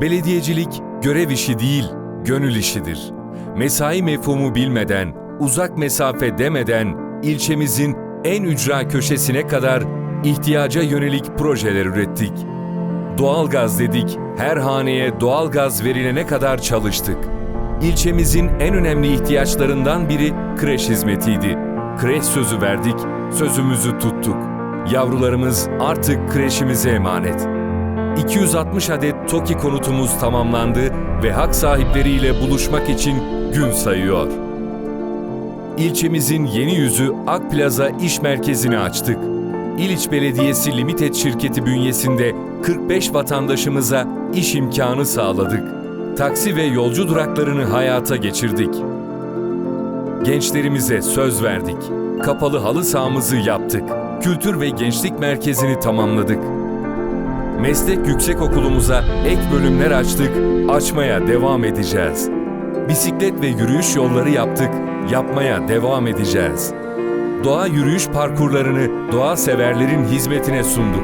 Belediyecilik görev işi değil, gönül işidir. Mesai mefhumu bilmeden, uzak mesafe demeden ilçemizin en ücra köşesine kadar ihtiyaca yönelik projeler ürettik. Doğalgaz dedik, her haneye doğalgaz verilene kadar çalıştık. İlçemizin en önemli ihtiyaçlarından biri kreş hizmetiydi. Kreş sözü verdik, sözümüzü tuttuk. Yavrularımız artık kreşimize emanet. 260 adet TOKİ konutumuz tamamlandı ve hak sahipleriyle buluşmak için gün sayıyor. İlçemizin yeni yüzü Akplaza İş Merkezi'ni açtık. İliç Belediyesi Limited şirketi bünyesinde 45 vatandaşımıza iş imkanı sağladık. Taksi ve yolcu duraklarını hayata geçirdik. Gençlerimize söz verdik. Kapalı halı sahamızı yaptık. Kültür ve Gençlik Merkezini tamamladık. Meslek Yüksekokulumuza ek bölümler açtık, açmaya devam edeceğiz. Bisiklet ve yürüyüş yolları yaptık, yapmaya devam edeceğiz. Doğa yürüyüş parkurlarını doğa severlerin hizmetine sunduk.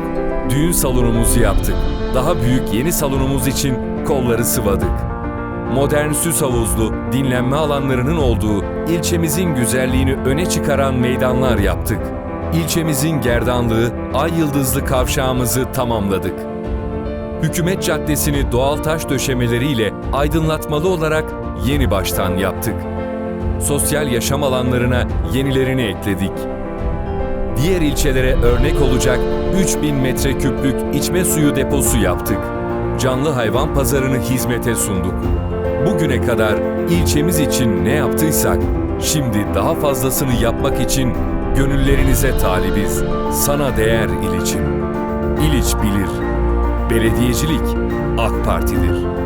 Düğün salonumuzu yaptık. Daha büyük yeni salonumuz için kolları sıvadık. Modern süs havuzlu, dinlenme alanlarının olduğu, ilçemizin güzelliğini öne çıkaran meydanlar yaptık. İlçemizin gerdanlığı, ay yıldızlı kavşağımızı tamamladık. Hükümet Caddesi'ni doğal taş döşemeleriyle aydınlatmalı olarak yeni baştan yaptık. Sosyal yaşam alanlarına yenilerini ekledik. Diğer ilçelere örnek olacak 3000 metreküplük içme suyu deposu yaptık. Canlı hayvan pazarını hizmete sunduk. Bugüne kadar ilçemiz için ne yaptıysak şimdi daha fazlasını yapmak için gönüllerinize talibiz. Sana değer İliç'im. İliç bilir. Belediyecilik AK Parti'dir.